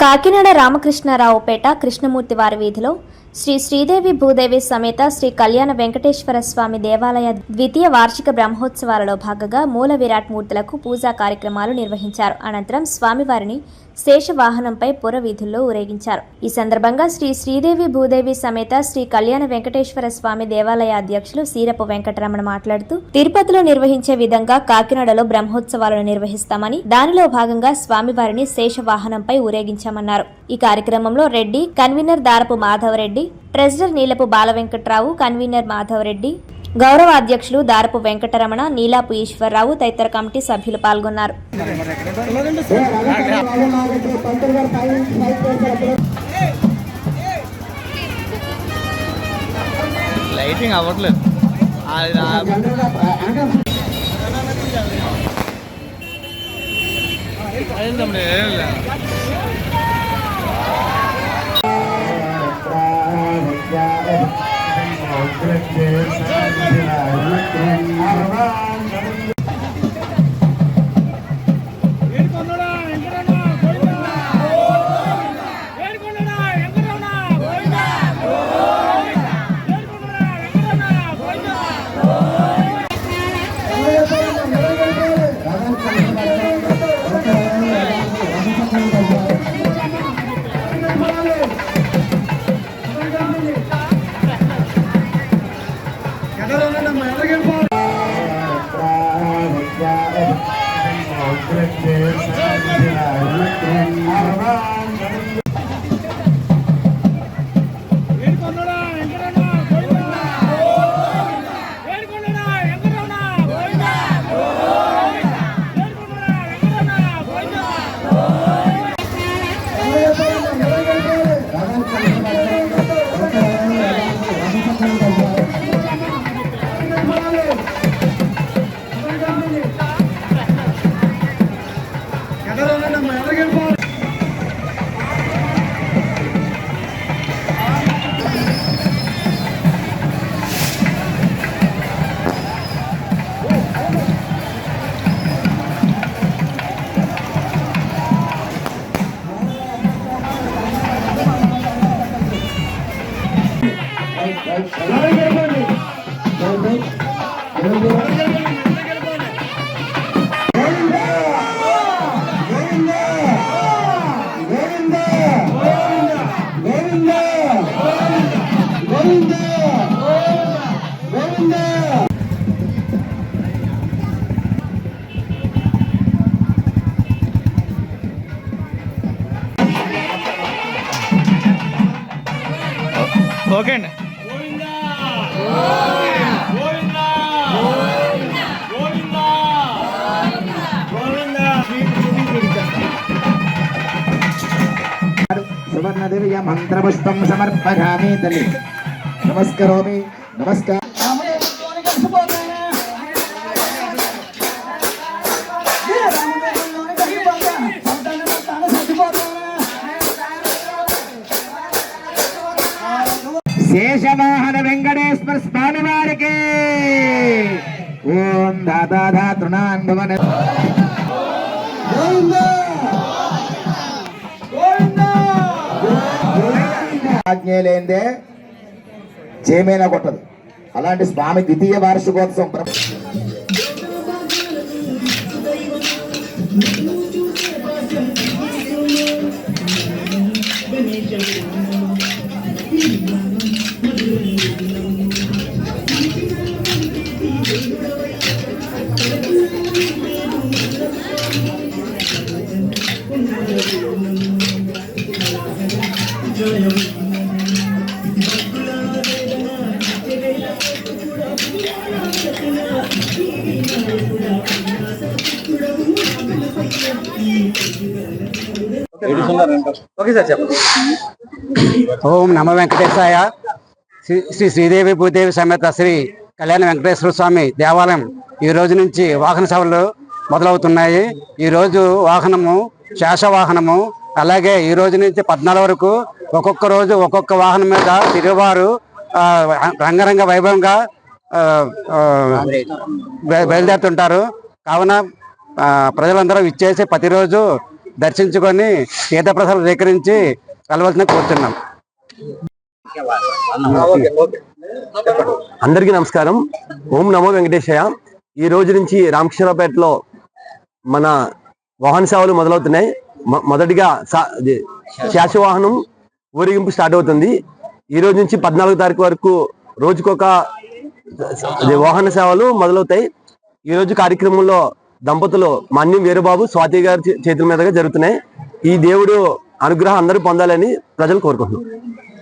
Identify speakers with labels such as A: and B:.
A: కాకినాడ రామకృష్ణారావుపేట కృష్ణమూర్తి వారి వీధిలో శ్రీ శ్రీదేవి భూదేవి సమేత శ్రీ కళ్యాణ వెంకటేశ్వర స్వామి దేవాలయ ద్వితీయ వార్షిక బ్రహ్మోత్సవాలలో భాగంగా మూల విరాట్ మూర్తులకు పూజా కార్యక్రమాలు నిర్వహించారు. అనంతరం స్వామివారిని శేషవాహనంపై పుర వీధుల్లో ఊరేగించారు. ఈ సందర్భంగా శ్రీ శ్రీదేవి భూదేవి సమేత శ్రీ కళ్యాణ వెంకటేశ్వర స్వామి దేవాలయ అధ్యక్షులు సీరపు వెంకటరమణ మాట్లాడుతూ తిరుపతిలో నిర్వహించే విధంగా కాకినాడలో బ్రహ్మోత్సవాలను నిర్వహిస్తామని దానిలో భాగంగా స్వామివారిని శేషవాహనంపై ఊరేగించామన్నారు. ఈ కార్యక్రమంలో రెడ్డి కన్వీనర్ దారపు మాధవరెడ్డి ట్రెజరర్ నీలపు బాలవెంకట్రావు కన్వీనర్ మాధవరెడ్డి గౌరవ అధ్యక్షులు దారపు వెంకటరమణ నీలాపు ఈశ్వరరావు తదితర కమిటీ సభ్యులు పాల్గొన్నారు.
B: లైటింగ్ అవ్వట్లేదు. Cricket, Thank you. ఓకే అండి.
C: సువర్ణదివ్య మంత్రపుష్పం సమర్పయామి తల్లి నమస్కరోమి నమస్కారం శేషవాహన వెంకటేశ్వర స్వామి వారికి ఓం దాదా ఆజ్ఞలేందే చేమైనా కొట్టదు. అలాంటి స్వామి ద్వితీయ వార్షికోత్సవం
B: ఓకే సార్ చెప్పండి.
D: ఓం నమ వెంకటేశాయ. శ్రీ శ్రీ శ్రీదేవి భూదేవి సమేత శ్రీ కళ్యాణ వెంకటేశ్వర స్వామి దేవాలయం ఈ రోజు నుంచి వాహన సేవలు మొదలవుతున్నాయి. ఈ రోజు వాహనము శేష వాహనము అలాగే ఈ రోజు నుంచి పద్నాలుగు వరకు ఒక్కొక్క రోజు ఒక్కొక్క వాహనం మీద తిరుగువారు రంగరంగ వైభవంగా బయలుదేరుతుంటారు. కావున ప్రజలందరూ ఇచ్చేసి ప్రతిరోజు దర్శించుకొని తీర్థప్రసాదం స్వీకరించి కలవాల్సిన కోరుతున్నాం.
E: అందరికీ నమస్కారం. ఓం నమో వెంకటేశయ. ఈ రోజు నుంచి రామకృష్ణరావుపేటలో మన వాహన సేవలు మొదలవుతున్నాయి. మొదటిగా శాసవాహనం ఊరేగింపు స్టార్ట్ అవుతుంది. ఈ రోజు నుంచి పద్నాలుగో తారీఖు వరకు రోజుకొక వాహన సేవలు మొదలవుతాయి. ఈ రోజు కార్యక్రమంలో దంపతులు మన్యం వీరబాబు స్వాతి గారి చేతుల మీదుగా జరుగుతున్నాయి. ఈ దేవుడు అనుగ్రహం అందరూ పొందాలని ప్రజలు కోరుకుంటున్నాం